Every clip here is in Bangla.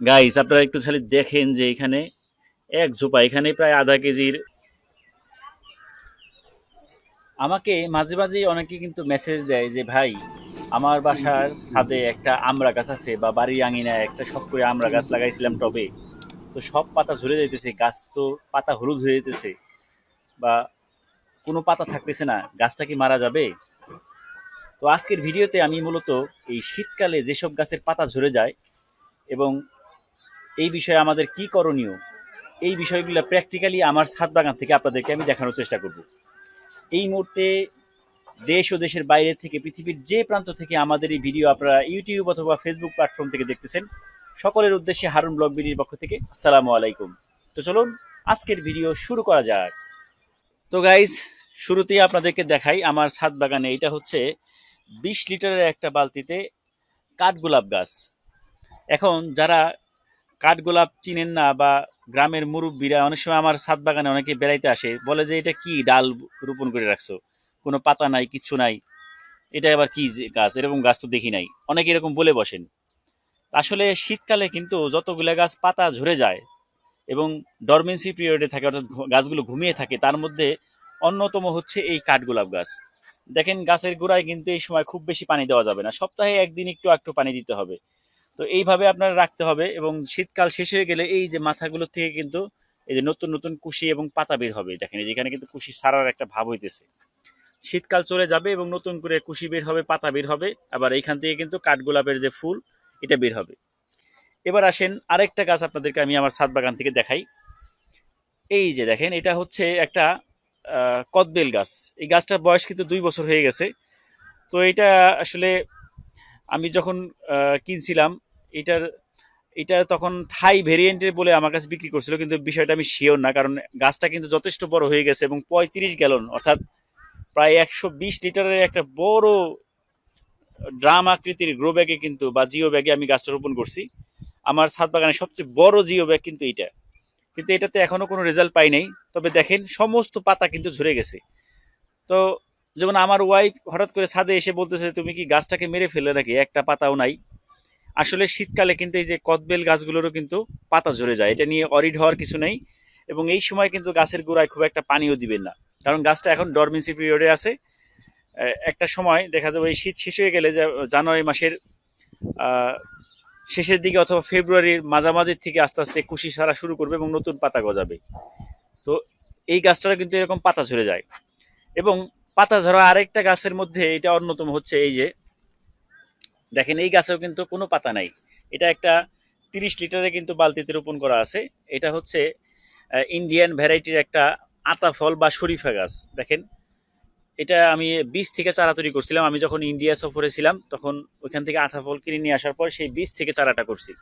গাইস আপনারা একটু খালি দেখেন যে এখানে এক ঝোপা, এখানে প্রায় আধা কেজির। আমাকে মাঝে মাঝে অনেকে কিন্তু মেসেজ দেয় যে, ভাই, আমার বাসার ছাদে একটা আমড়া গাছ আছে বা বাড়ির আঙিনায় একটা সব করে আমড়া গাছ লাগাইছিলাম টবে। তো সব পাতা ঝরে যাইতেছে, গাছ তো পাতা হলুদ হয়ে যেতেছে বা কোনো পাতা থাকতেছে না, গাছটা কি মারা যাবে? তো আজকের ভিডিওতে আমি মূলত এই শীতকালে যেসব গাছের পাতা ঝরে যায় এবং এই বিষয়ে আমাদের কি করণীয়? এই বিষয়গুলো প্র্যাকটিক্যালি আমার ছাদ বাগান থেকে আপনাদেরকে আমি দেখানোর চেষ্টা করব। এই মুহূর্তে দেশ ও দেশের বাইরে থেকে পৃথিবীর যে প্রান্ত থেকে আমাদের এই ভিডিও আপনারা ইউটিউব অথবা ফেসবুক প্ল্যাটফর্ম থেকে দেখতেছেন, সকলের উদ্দেশ্যে হারুন ব্লগ বিডির পক্ষ থেকে আসসালামু আলাইকুম। তো চলুন, আজকের ভিডিও শুরু করা যাক। তো গাইজ শুরুতেই আপনাদেরকে দেখাই আমার ছাদ বাগানে, এটা হচ্ছে বিশ লিটারের একটা বালতিতে কাঠগোলাপ গাছ। এখন যারা কাঠগোলাপ চিনেন না বা গ্রামের মুরব্বীরা অনেক সময় আমার ছাদ বাগানে অনেকে বেড়াইতে আসে, বলে যে এটা কি ডাল রোপণ করে রাখছো? কোনো পাতা নাই কিচ্ছু নাই। এটা আবার কি যে গাছ? এরকম গাছ তো দেখি নাই। অনেকে এরকম বলে বসেন। আসলে শীতকালে কিন্তু যতগুলো গাছ পাতা ঝরে যায় এবং ডরমেন্সি পিরিয়ডে থাকে, অর্থাৎ গাছগুলো ঘুমিয়ে থাকে, তার মধ্যে অন্যতম হচ্ছে এই কাঠগোলাপ গাছ। দেখেন গাছের গোড়ায় কিন্তু এই সময় খুব বেশি পানি দেওয়া যাবে না। সপ্তাহে একদিন একটু একটু পানি দিতে হবে। তো এইভাবে আপনারা রাখতে হবে এবং শীতকাল শেষ হয়ে গেলে এই যে মাথাগুলো থেকে কিন্তু এই যে নতুন নতুন কুশি এবং পাতা বের হবে। দেখেন, এই যে এখানে কিন্তু কুশি সারার একটা ভাব হইতেছে। শীতকাল চলে যাবে এবং নতুন করে কুশি বের হবে, পাতা বের হবে। আবার এইখান থেকে কিন্তু কাঠগোলাপের যে ফুল, এটা বের হবে। এবার আসেন, আরেকটা গাছ আপনাদেরকে আমি আমার ছাদ বাগান থেকে দেখাই। এই যে দেখেন, এটা হচ্ছে একটা কদবেল গাছ। এই গাছটার বয়স কিন্তু দুই বছর হয়ে গেছে। তো এটা আসলে আমি যখন কিনছিলাম এটার, এটা তখন থাই ভেরিয়েন্টের বলে আমার কাছে বিক্রি করছিল, কিন্তু বিষয়টা আমি শিওর না, কারণ গাছটা কিন্তু যথেষ্ট বড় হয়ে গেছে এবং পঁয়ত্রিশ গ্যালন অর্থাৎ প্রায় একশো বিশ লিটারের একটা বড় ড্রাম আকৃতির গ্রো ব্যাগে কিন্তু, বা জিও ব্যাগে আমি গাছটা রোপণ করছি। আমার ছাদ বাগানের সবচেয়ে বড় জিও ব্যাগ কিন্তু এইটা। কিন্তু এটাতে এখনও কোনো রেজাল্ট পাই নাই। তবে দেখেন, সমস্ত পাতা কিন্তু ঝরে গেছে। তো যেমন আমার ওয়াইফ হঠাৎ করে ছাদে এসে বলতেছে, তুমি কি গাছটাকে মেরে ফেলে নাকি? একটা পাতাও নাই। আসলে শীতকালে কিন্তু এই যে কদবেল গাছগুলোরও কিন্তু পাতা ঝরে যায়। এটা নিয়ে অরিড হওয়ার কিছু নেই এবং এই সময় কিন্তু গাছের গোড়ায় খুব একটা পানিও দিবেন না। কারণ গাছটা এখন ডরমেন্সি পিরিয়ডে আছে। একটা সময় দেখা যাবে এই শীত শেষ হয়ে গেলে জানুয়ারি মাসের শেষের দিকে অথবা ফেব্রুয়ারির মাঝামাঝির থেকে আস্তে আস্তে কুশি সারা শুরু করবে এবং নতুন পাতা গজাবে। তো এই গাছটারও কিন্তু এরকম পাতা ঝরে যায়। এবং পাতা ঝরা আরেকটা গাছের মধ্যে এটা অন্যতম হচ্ছে এই যে দেখেন, এই গাছেও কিন্তু কোনো পাতা নাই। এটা একটা তিরিশ লিটারে কিন্তু বালতিতে রোপণ করা আছে। এটা হচ্ছে ইন্ডিয়ান ভ্যারাইটির একটা আতা ফল বা শরীফা গাছ। দেখেন, এটা আমি বীজ থেকে চারা তৈরি করছিলাম। আমি যখন ইন্ডিয়া সফরে ছিলাম, তখন ওইখান থেকে আতা ফল কিনে নিয়ে আসার পর সেই বীজ থেকে চারাটা করছি।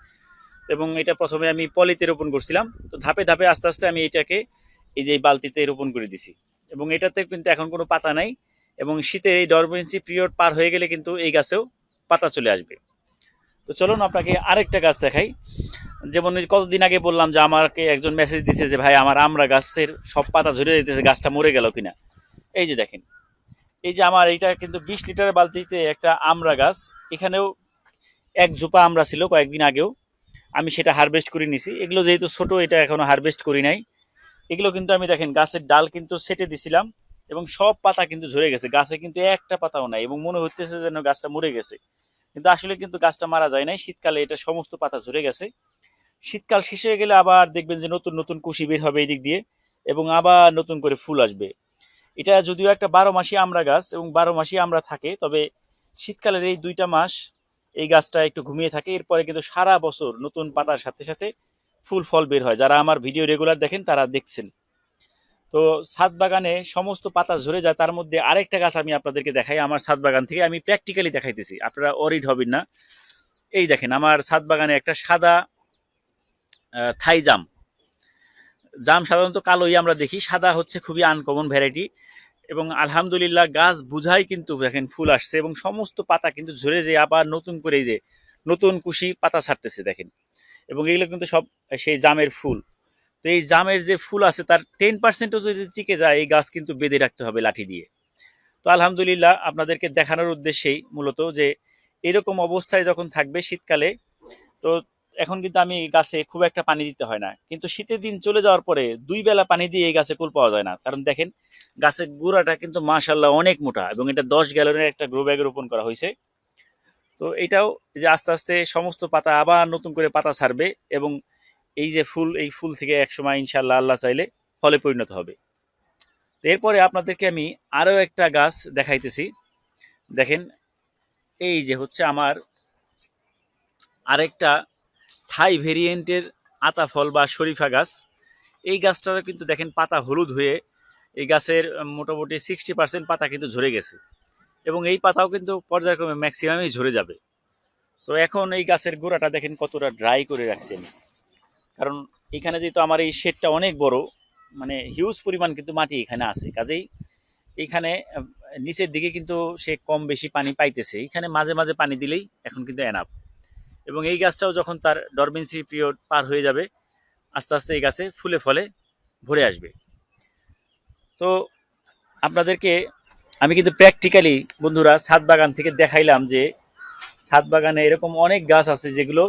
এবং এটা প্রথমে আমি পলিতে রোপণ করছিলাম। তো ধাপে ধাপে আস্তে আস্তে আমি এটাকে এই যে বালতিতে রোপণ করে দিছি। এবং এটাতে কিন্তু এখন কোনো পাতা নাই। এবং শীতের এই ডরমেন্সি পিরিয়ড পার হয়ে গেলে কিন্তু এই গাছেও পাতা চলে আসবে। তো চলুন আপনাকে আরেকটা গাছ দেখাই। যেমন কতদিন আগে বললাম যে আমাকে একজন মেসেজ দিছে যে, ভাই, আমার আমরা গাছের সব পাতা ঝরে যেতেছে, গাছটা মরে গেল কিনা? এই যে দেখেন। এই যে আমার এইটা কিন্তু বিশ লিটার বালতিতে একটা আমরা গাছ। এখানেও এক ঝোপা আমরা ছিল কয়েকদিন আগেও। আমি সেটা হারভেস্ট করে নিছি। এগুলো যেহেতু ছোট, এটা এখনও হারভেস্ট করি নাই। এগুলো কিন্তু আমি দেখেন গাছের ডাল কিন্তু সেটে দিছিলাম। এবং সব পাতা কিন্তু ঝরে গেছে। গাছে কিন্তু একটা পাতাও নাই এবং মনে হচ্ছে যেন গাছটা মরে গেছে। কিন্তু আসলে কিন্তু গাছটা মারা যায় নাই। শীতকালে এটা সমস্ত পাতা ঝরে গেছে। শীতকাল শেষ হয়ে গেলে আবার দেখবেন যে নতুন নতুন কুশি বের হবে এই দিক দিয়ে এবং আবার নতুন করে ফুল আসবে। এটা যদিও একটা বারো মাসি আমরা গাছ এবং বারো মাসি আমরা থাকে, তবে শীতকালের এই দুইটা মাস এই গাছটা একটু ঘুমিয়ে থাকে। এরপরে কিন্তু সারা বছর নতুন পাতার সাথে সাথে ফুল, ফল বের হয়। যারা আমার ভিডিও রেগুলার দেখেন তারা দেখছেন। তো ছাদ বাগানে সমস্ত পাতা ঝরে যায়, তার মধ্যে আরেকটা গাছ আমি আপনাদেরকে দেখাই। আমার ছাদ বাগান থেকে আমি প্র্যাকটিক্যালি দেখাইতেছি। আপনারা অরিড হবেন না। এই দেখেন, আমার ছাদ বাগানে একটা সাদা থাই জাম। জাম সাধারণত কালোই আমরা দেখি। সাদা হচ্ছে খুবই আনকমন ভ্যারাইটি এবং আলহামদুলিল্লাহ গাছ বুঝাই কিন্তু দেখেন ফুল আসছে এবং সমস্ত পাতা কিন্তু ঝরে যে আবার নতুন করে যে নতুন কুশি পাতা ছাড়তেছে দেখেন। এবং এগুলো কিন্তু সব সেই জামের ফুল। তো এই জামের যে ফুল আছে, তার টেন পার্সেন্টও যদি টিকে যায়, এই গাছ কিন্তু বেঁধে রাখতে হবে লাঠি দিয়ে। তো আলহামদুলিল্লাহ আপনাদেরকে দেখানোর উদ্দেশ্যেই মূলত যে, এরকম অবস্থায় যখন থাকবে শীতকালে, তো এখন কিন্তু আমি গাছে খুব একটা পানি দিতে হয় না। কিন্তু শীতের দিন চলে যাওয়ার পরে দুই বেলা পানি দিয়ে এই গাছে কুল পাওয়া যায় না। কারণ দেখেন গাছের গোড়াটা কিন্তু মাশাল্লাহ অনেক মোটা এবং এটা দশ গ্যালনের একটা গ্রো ব্যাগে রোপণ করা হয়েছে। তো এটাও যে আস্তে আস্তে সমস্ত পাতা আবার নতুন করে পাতা ছাড়বে এবং এই যে ফুল, এই ফুল থেকে একসময় ইনশাল্লাহ আল্লাহ চাইলে ফলে পরিণত হবে। তো এরপরে আপনাদেরকে আমি আরও একটা গাছ দেখাইতেছি। দেখেন, এই যে হচ্ছে আমার আরেকটা থাই ভেরিয়েন্টের আতা ফল বা শরীফা গাছ। এই গাছটারও কিন্তু দেখেন পাতা হলুদ হয়ে এই গাছের মোটামুটি সিক্সটি পার্সেন্ট পাতা কিন্তু ঝরে গেছে। এবং এই পাতাও কিন্তু পর্যায়ক্রমে ম্যাক্সিমামই ঝরে যাবে। তো এখন এই গাছের গোড়াটা দেখেন কতটা ড্রাই করে রাখছি আমি। কারণ এখানে যেহেতু আমার এই শেডটা অনেক বড় মানে হিউজ পরিমাণ কিন্তু মাটি এখানে আছে। কাজেই এইখানে আহ, নিচের দিকে কিন্তু সে কম বেশি পানি পাইতেছে। এখানে মাঝে মাঝে পানি দিলেই এখন কিন্তু এনাফ এবং এই গাছটাও যখন তার ডরমেন্সি পিরিয়ড পার হয়ে যাবে আস্তে আস্তে এই গাছে ফুলে ফলে ভরে আসবে। তো আপনাদেরকে আমি কিন্তু প্র্যাকটিক্যালি বন্ধুরা ছাদ বাগান থেকে দেখাইলাম যে ছাদ বাগানে এরকম অনেক গাছ আছে যেগুলো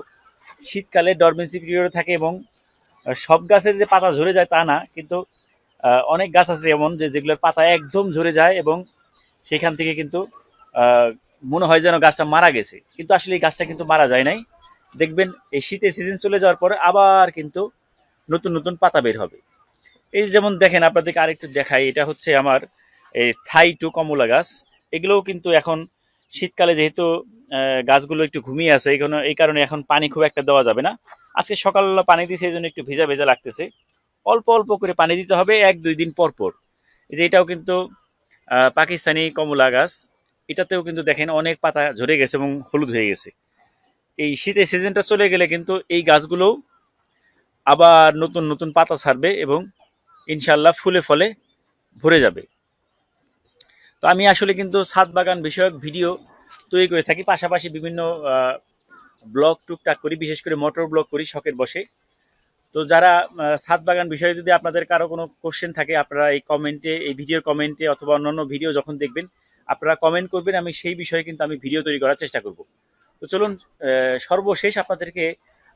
শীতকালে ডরমেন্সি পিরিয়ডে থাকে এবং সব গাছের যে পাতা ঝরে যায় তা না, কিন্তু অনেক গাছ আছে এমন যে যেগুলোর পাতা একদম ঝরে যায় এবং সেখান থেকে কিন্তু মনে হয় যেন গাছটা মারা গেছে। কিন্তু আসলে এই গাছটা কিন্তু মারা যায় নাই। দেখবেন, এই শীতের সিজন চলে যাওয়ার পরে আবার কিন্তু নতুন নতুন পাতা বের হবে। এই যেমন দেখেন, আপনাদেরকে আরেকটু দেখাই, এটা হচ্ছে আমার, এই থাই টু কমলা গাছ। এগুলোও কিন্তু এখন শীতকালে যেহেতু গাছগুলো একটু ঘুমিয়ে আছে, এই কারণে এই কারণে এখন পানি খুব একটা দেওয়া যাবে না। আজকে সকালবেলা পানি দিয়েছে এই জন্য একটু ভেজা ভেজা লাগতেছে। অল্প অল্প করে পানি দিতে হবে এক দুই দিন পর পর। যে এটাও কিন্তু পাকিস্তানি কমলা গাছ, এটাতেও কিন্তু দেখেন অনেক পাতা ঝরে গেছে এবং হলুদ হয়ে গেছে। এই শীতের সিজনটা চলে গেলে কিন্তু এই গাছগুলোও আবার নতুন নতুন পাতা ছাড়বে এবং ইনশাল্লাহ ফুলে ফলে ভরে যাবে। তো আমি আসলে কিন্তু ছাদ বাগান বিষয়ক ভিডিও তৈরি করে থাকি। পাশাপাশি বিভিন্ন ব্লগ টুকটাক করি, বিশেষ করে মোটর ব্লগ করি, শখের বসে। তো যারা ছাদ বাগান বিষয়ে যদি আপনাদের কারও কোনো কোশ্চেন থাকে, আপনারা এই কমেন্টে এই ভিডিওর কমেন্টে অথবা অন্যান্য ভিডিও যখন দেখবেন, আপনারা কমেন্ট করবেন, আমি সেই বিষয়ে কিন্তু আমি ভিডিও তৈরি করার চেষ্টা করব। তো চলুন সর্বশেষ আপনাদেরকে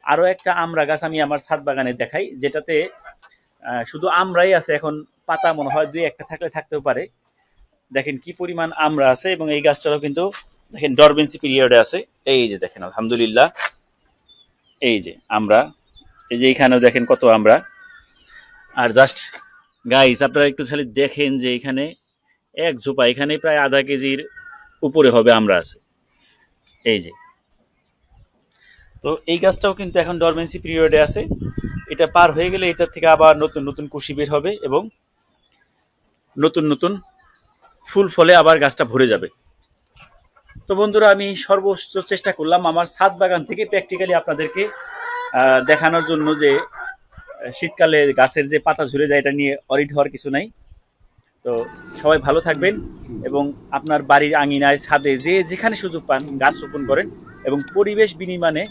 আরও একটা আমরা গাছ আমি আমার ছাদ বাগানে দেখাই, যেটাতে শুধু আমরাই আছে, এখন পাতা মনে হয় দুই একটা থাকলে থাকতেও পারে। দেখেন কি পরিমাণ আমরা আছে এবং এই গাছটারও কিন্তু দেখেন ডরবেন্সি পিরিয়ডে আছে, এই যে দেখেন, আলহামদুলিল্লাহ, এই যে আমরা, এই যে এখানেও দেখেন কত আমরা। আর জাস্ট গাইস আপনারা একটু খালি দেখেন যে এখানে এক ঝোপা, এখানে প্রায় আধা কেজির উপরে হবে আমরা আছে। এই যে। তো এই গাছটাও কিন্তু এখন ডরমেন্সি পিরিয়ডে আছে। এটা পার হয়ে গেলে এটার থেকে আবার নতুন নতুন কুশি বের হবে এবং নতুন নতুন ফুল ফলে আবার গাছটা ভরে যাবে। তো বন্ধুরা, আমি সর্বোচ্চ চেষ্টা করলাম আমার ছাদ বাগান থেকে প্র্যাকটিক্যালি আপনাদেরকে দেখানোর জন্য যে শীতকালে গাছের যে পাতা ঝরে যায় এটা নিয়ে অরিড হওয়ার কিছু নাই। তো সবাই ভালো থাকবেন এবং আপনার বাড়ির আঙিনায়, ছাদে যে যেখানে সুযোগ পান গাছ রোপণ করেন এবং পরিবেশ বিনিময়ে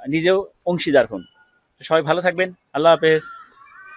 নিজেও অংশীদার হন। সবাই ভালো থাকবেন। আল্লাহ হাফেজ।